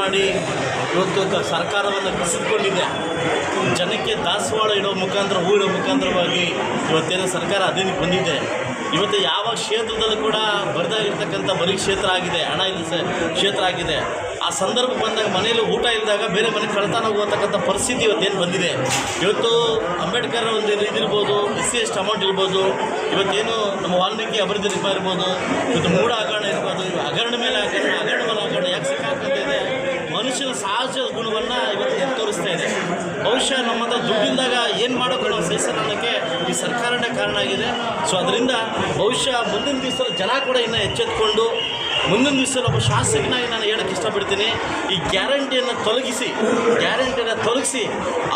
ಮಾಡಿ ಇವತ್ತು ಸರ್ಕಾರವನ್ನು ಕಸಿದುಕೊಂಡಿದೆ. ಜನಕ್ಕೆ ದಾಸವಾಳ ಇಡೋ ಮುಖಾಂತರ, ಹೂ ಇಡೋ ಮುಖಾಂತರವಾಗಿ ಇವತ್ತೇನು ಸರ್ಕಾರ ಅಧೀನಕ್ಕೆ ಬಂದಿದೆ. ಇವತ್ತು ಯಾವ ಕ್ಷೇತ್ರದಲ್ಲೂ ಕೂಡ ಬರೆದಾಗಿರ್ತಕ್ಕಂಥ ಬರೀ ಕ್ಷೇತ್ರ ಆಗಿದೆ. ಹಣ ಇಲ್ಲ ಕ್ಷೇತ್ರ ಆಗಿದೆ. ಆ ಸಂದರ್ಭ ಬಂದಾಗ ಮನೆಯಲ್ಲಿ ಊಟ ಇಲ್ಲದಾಗ ಬೇರೆ ಮನೆಗೆ ಕಳತಾನ ಹೋಗತಕ್ಕಂಥ ಪರಿಸ್ಥಿತಿ ಇವತ್ತೇನು ಬಂದಿದೆ. ಇವತ್ತು ಅಂಬೇಡ್ಕರ್ ಒಂದು ಇದಿರ್ಬೋದು ಎಸ್ ಸಿ ಎಷ್ಟು ಅಮೌಂಟ್ ಇರ್ಬೋದು, ಇವತ್ತೇನು ನಮ್ಮ ವಾಲ್ಮೀಕಿ ಅಭಿವೃದ್ಧಿ ಇರ್ಬೋದು, ಇವತ್ತು ಮೂಢ ಹಗರಣ ಇರ್ಬೋದು, ಹಗರಣ ಮೇಲೆ ಹಗರಣ ಸಹಜ ಗುಣವನ್ನು ಇವತ್ತು ತೋರಿಸ್ತಾ ಇದೆ. ಬಹುಶಃ ನಮ್ಮ ಹತ್ರ ದುಡ್ಡಿಂದಾಗ ಏನು ಮಾಡೋಕೆ ನಾವು ಅನ್ನೋಕ್ಕೆ ಈ ಸರ್ಕಾರನೇ ಕಾರಣ ಆಗಿದೆ. ಸೊ ಅದರಿಂದ ಬಹುಶಃ ಮುಂದಿನ ದಿವಸ ಜನ ಕೂಡ ಇನ್ನೂ ಎಚ್ಚೆತ್ಕೊಂಡು ಮುಂದಿನ ದಿವಸ ಒಬ್ಬ ಶಾಸಕನಾಗಿ ನಾನು ಹೇಳಕ್ಕೆ ಇಷ್ಟಪಡ್ತೀನಿ, ಈ ಗ್ಯಾರಂಟಿಯನ್ನು ತೊಲಗಿಸಿ ಗ್ಯಾರಂಟಿಯನ್ನು ತೊಲಗಿಸಿ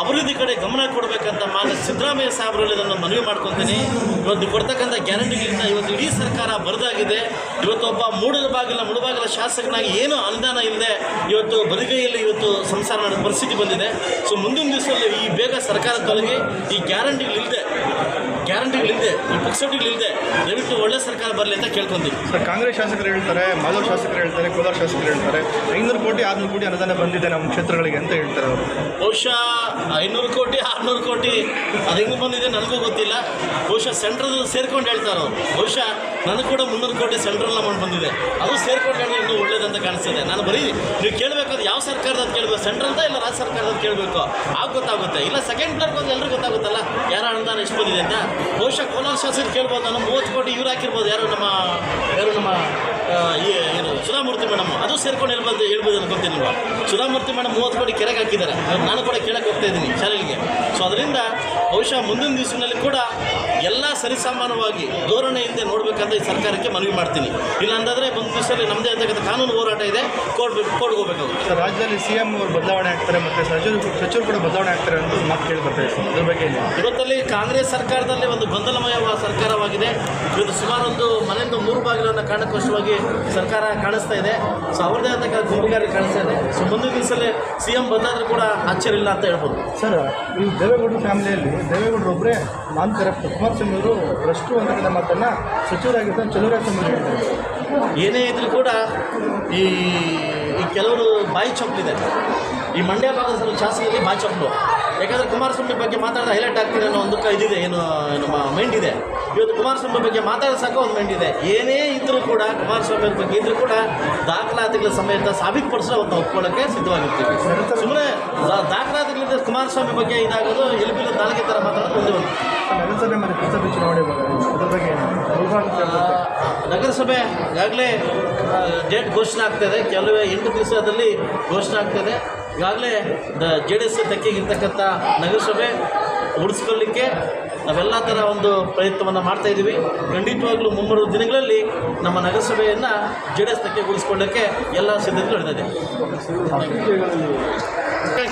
ಅಭಿವೃದ್ಧಿ ಕಡೆ ಗಮನ ಕೊಡಬೇಕಂತ ಮಾನ್ಯ ಸಿದ್ದರಾಮಯ್ಯ ಸಾಹೇಬರಲ್ಲಿ ನಾನು ಮನವಿ ಮಾಡ್ಕೊತೀನಿ ಇವತ್ತು ಕೊಡ್ತಕ್ಕಂಥ ಗ್ಯಾರಂಟಿಗಳಿಂದ ಇವತ್ತು ಇಡೀ ಸರ್ಕಾರ ಬರದಾಗಿದೆ. ಇವತ್ತು ಒಬ್ಬ ಮೂಡಲ ಬಾಗಿಲ, ಮುಳುಬಾಗಿಲ ಶಾಸಕನಾಗಿ ಏನು ಅನುದಾನ ಇಲ್ಲದೆ ಇವತ್ತು ಬದುಕೈಯಲ್ಲಿ ಇವತ್ತು ಸಂಸಾರ ಮಾಡೋ ಪರಿಸ್ಥಿತಿ ಬಂದಿದೆ. ಸೊ ಮುಂದಿನ ದಿವಸದಲ್ಲಿ ಈ ಬೇಗ ಸರ್ಕಾರ ತೊಲಗಿ ಈ ಗ್ಯಾರಂಟಿಗಳಿಲ್ಲದೆ ಗ್ಯಾರಂಟಿಗಳಿಲ್ಲದೆ ಈ ಇಲ್ಲದೆ ದಯವಿಟ್ಟು ಒಳ್ಳೆ ಸರ್ಕಾರ ಬರಲಿ ಅಂತ ಕೇಳ್ಕೊಂತೀವಿ. ಸರ್ ಕಾಂಗ್ರೆಸ್ ಶಾಸಕರು ಹೇಳ್ತಾರೆ ಮಾಧವ್ ಶಾಸಕರು ಹೇಳ್ತಾರೆ ಕೋಲಾರ ಶಾಸಕರು ಹೇಳ್ತಾರೆ ಐನೂರು ಕೋಟಿ ಆರ್ನೂರು ಕೋಟಿ ಅನುದಾನ ಬಂದಿದೆ ನಮ್ಮ ಕ್ಷೇತ್ರಗಳಿಗೆ ಅಂತ ಹೇಳ್ತಾರೆ ಅವರು. ಬಹುಶಃ ಐನೂರು ಕೋಟಿ ಆರ್ನೂರು ಕೋಟಿ ಅದು ಹೆಂಗೆ ಬಂದಿದೆ ನನಗೂ ಗೊತ್ತಿಲ್ಲ. ಬಹುಶಃ ಸೆಂಟ್ರಲ್ ಸೇರ್ಕೊಂಡು ಹೇಳ್ತಾರೆ ಅವರು. ಬಹುಶಃ ನನಗೆ ಕೂಡ ಮುನ್ನೂರು ಕೋಟಿ ಸೆಂಟ್ರಲ್ ಅಮೌಂಟ್ ಬಂದಿದೆ. ಅದು ಸೇರ್ಕೊಂಡು ಹೇಳಿದ್ರೆ ಇನ್ನೂ ಒಳ್ಳೇದಂತ ಕಾಣಿಸ್ತದೆ. ನಾನು ಬರೀ ನೀವು ಕೇಳಬೇಕಾದ್ರೆ ಯಾವ ಸರ್ಕಾರದ ಕೇಳಬೇಕು ಅಂತ ಇಲ್ಲ ರಾಜ್ಯ ಸರ್ಕಾರದ ಕೇಳಬೇಕು? ಆಗ ಗೊತ್ತಾಗುತ್ತೆ. ಇಲ್ಲ ಸೆಕೆಂಡ್ ಪ್ಲೇರ್ ಬಂದು ಎಲ್ಲರಿಗೂ ಗೊತ್ತಾಗುತ್ತಲ್ಲ ಯಾರ ಅನುದಾನ ಎಷ್ಟು ಬಂದಿದೆ ಅಂತ? ಬಹುಶಃ ಕೋಲಾರ ಶಾಸಕರು ಕೇಳ್ಬೋದು ನಾನು ಮೂವತ್ತು ಕೋಟಿ ಇವ್ರು ಹಾಕಿರ್ಬೋದು, ಯಾರು ನಮ್ಮ ಯಾರು ನಮ್ಮ ಈ, ಏನು ಸುಧಾಮೂರ್ತಿ ಮೇಡಮ್, ಅದು ಸೇರ್ಕೊಂಡು ಹೇಳ್ಬೋದು ಹೇಳ್ಬೋದು ಅಂತ ಗೊತ್ತಿಲ್ವಾ? ಸುಧಾಮೂರ್ತಿ ಮೇಡಮ್ ಮೂವತ್ತು ಕೋಟಿ ಕೆರೆಗೆ ಹಾಕಿದ್ದಾರೆ. ನಾನು ಕೂಡ ಕೇಳಕ್ಕೆ ಹೋಗ್ತಾ ಇದ್ದೀನಿ ಶಾಲೆಗಳಿಗೆ ಸೊ ಅದರಿಂದ ಬಹುಶಃ ಮುಂದಿನ ದಿವಸಗಳಲ್ಲಿ ಕೂಡ ಎಲ್ಲ ಸರಿಸಮಾನವಾಗಿ ಧೋರಣೆಯಿಂದ ನೋಡಬೇಕಂತ ಈ ಸರ್ಕಾರಕ್ಕೆ ಮನವಿ ಮಾಡ್ತೀನಿ. ಇಲ್ಲ ಅಂತಂದರೆ ಒಂದು ದಿವಸದಲ್ಲಿ ನಮ್ಮದೇ ಅಂತಕ್ಕಂಥ ಕಾನೂನು ಹೋರಾಟ ಇದೆ ಕೋರ್ಟ್ ಕೋರ್ಟ್ಗೆ ಹೋಗ್ಬೇಕಾಗುತ್ತೆ. ಸರ್ ರಾಜ್ಯದಲ್ಲಿ ಸಿ ಎಂ ಅವರು ಬದಲಾವಣೆ ಆಗ್ತಾರೆ ಮತ್ತು ಸಚಿವರು ಸಚಿವರು ಕೂಡ ಬದಲಾವಣೆ ಆಗ್ತಾರೆ ಅಂತ ಮಾತು ಕೇಳಿ ಬರ್ತಾ ಇದೆ ಅದ್ರ ಬಗ್ಗೆ ಇವತ್ತಲ್ಲಿ ಕಾಂಗ್ರೆಸ್ ಸರ್ಕಾರದಲ್ಲಿ ಒಂದು ಗೊಂದಲಮಯ ಸರ್ಕಾರವಾಗಿದೆ. ಇವತ್ತು ಸುಮಾರು ಒಂದು ಮನೆಯಿಂದ ಮೂರು ಬಾಗಿಲನ್ನು ಕಾರಣಕ್ಕೋಸ್ಕರವಾಗಿ ಸರ್ಕಾರ ಕಾಣಿಸ್ತಾ ಇದೆ. ಸೊ ಅವ್ರದೇ ಆದ ಗುಂಪುಗಾರಿ ಕಾಣಿಸ್ತಾ ಇದೆ. ಸೊ ಮುಂದಿನ ದಿವಸಲ್ಲೇ ಸಿ ಎಂ ಬಂದಾದರೂ ಕೂಡ ಆಶ್ಚರ್ಯ ಇಲ್ಲ ಅಂತ ಹೇಳ್ಬೋದು. ಸರ್ ಈ ದೇವೇಗೌಡರ ಫ್ಯಾಮಿಲಿಯಲ್ಲಿ ದೇವೇಗೌಡರು ಒಬ್ಬರೇ ನಾನ್ ಕುಮಾರ್ ಸ್ವಾಮಿ ಅವರು ಭ್ರಷ್ಟು ಅಂತ ಮಾತನ್ನು ಸಚಿವರಾಗಿದ್ದ ಚಲುವರಾಜಸ್ವಾಮಿ ಹೇಳ್ತಾರೆ ಏನೇ ಇದ್ರೂ ಕೂಡ ಈ ಈ ಕೆಲವರು ಬಾಯಿ ಚೊಪ್ಪಲಿದೆ. ಈ ಮಂಡ್ಯ ಭಾಗದ ಸಲ ಶಾಸಕರಿಗೆ ಬಾಯಿ ಚೊಪ್ಪಲು. ಯಾಕಂದರೆ ಕುಮಾರಸ್ವಾಮಿ ಬಗ್ಗೆ ಮಾತಾಡಿದ ಹೈಲೈಟ್ ಆಗ್ತೀನಿ ಅನ್ನೋ ಒಂದು ಇದಿದೆ ಏನು ನಮ್ಮ ಮೈಂಡ್ ಇದೆ. ಇವತ್ತು ಕುಮಾರಸ್ವಾಮಿ ಬಗ್ಗೆ ಮಾತಾಡೋ ಸಾಕು ಒಂದು ಮೈಂಡ್ ಇದೆ. ಏನೇ ಇದ್ದರೂ ಕೂಡ ಕುಮಾರಸ್ವಾಮಿ ಅವ್ರ ಬಗ್ಗೆ ಇದ್ರೂ ಕೂಡ ದಾಖಲಾತಿಗಳ ಸಮೇತ ಸಾಬೀತುಪಡಿಸೋ ಅವತ್ತು ಒಪ್ಕೊಳ್ಳೋಕೆ ಸಿದ್ಧವಾಗಿರ್ತೀವಿ. ಸುಮ್ಮನೆ ದಾಖಲಾತಿಗಳಿಂದ ಕುಮಾರಸ್ವಾಮಿ ಬಗ್ಗೆ ಇದಾಗೋದು ಎಲ್ಬಿಲ್ಲ ನಾಲ್ಗೆ ಥರ ಮಾತಾಡೋದು ಒಂದೇ ಒಂದು. ನಗರಸಭೆ ಈಗಾಗಲೇ ಡೇಟ್ ಘೋಷಣೆ ಆಗ್ತಾಯಿದೆ ಕೆಲವೇ ಎಂಟು ದಿವಸದಲ್ಲಿ ಘೋಷಣೆ ಆಗ್ತಾಯಿದೆ ಈಗಾಗಲೇ ದ ಜೆ ಡಿ ಎಸ್ ತೆಕ್ಕೆಗಿರ್ತಕ್ಕಂಥ ನಗರಸಭೆ ಉಳಿಸ್ಕೊಳ್ಳಿಕ್ಕೆ ನಾವೆಲ್ಲ ಥರ ಒಂದು ಪ್ರಯತ್ನವನ್ನು ಮಾಡ್ತಾ ಇದ್ದೀವಿ. ಖಂಡಿತವಾಗ್ಲೂ ಮುಂಬರುವ ದಿನಗಳಲ್ಲಿ ನಮ್ಮ ನಗರಸಭೆಯನ್ನು ಜೆ ಡಿ ಎಸ್ ತಕ್ಕೆ ಉಳಿಸ್ಕೊಳ್ಳೋಕ್ಕೆ ಎಲ್ಲ ಸಿದ್ಧತೆಗಳು ನಡೆದಿದೆ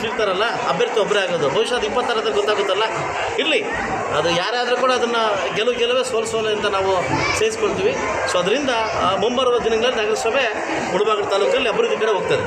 ಇರ್ತಾರಲ್ಲ, ಅಭ್ಯರ್ಥಿ ಒಬ್ಬರೇ ಆಗೋದು. ಅದು ಇಪ್ಪತ್ತಾರದ ಗೊತ್ತಾಗುತ್ತಲ್ಲ? ಇರಲಿ. ಅದು ಯಾರಾದರೂ ಕೂಡ ಅದನ್ನು ಗೆಲುವು ಗೆಲುವೇ ಸೋಲು ಸೋಲು ಅಂತ ನಾವು ಸೇರಿಸ್ಕೊಳ್ತೀವಿ. ಸೊ ಅದರಿಂದ ಮುಂಬರುವ ದಿನಗಳಲ್ಲಿ ನಗರಸಭೆ ಮುಳಬಾಗಿಲು ತಾಲೂಕಲ್ಲಿ ಅಭಿವೃದ್ಧಿ ಕಡೆ ಹೋಗ್ತದೆ.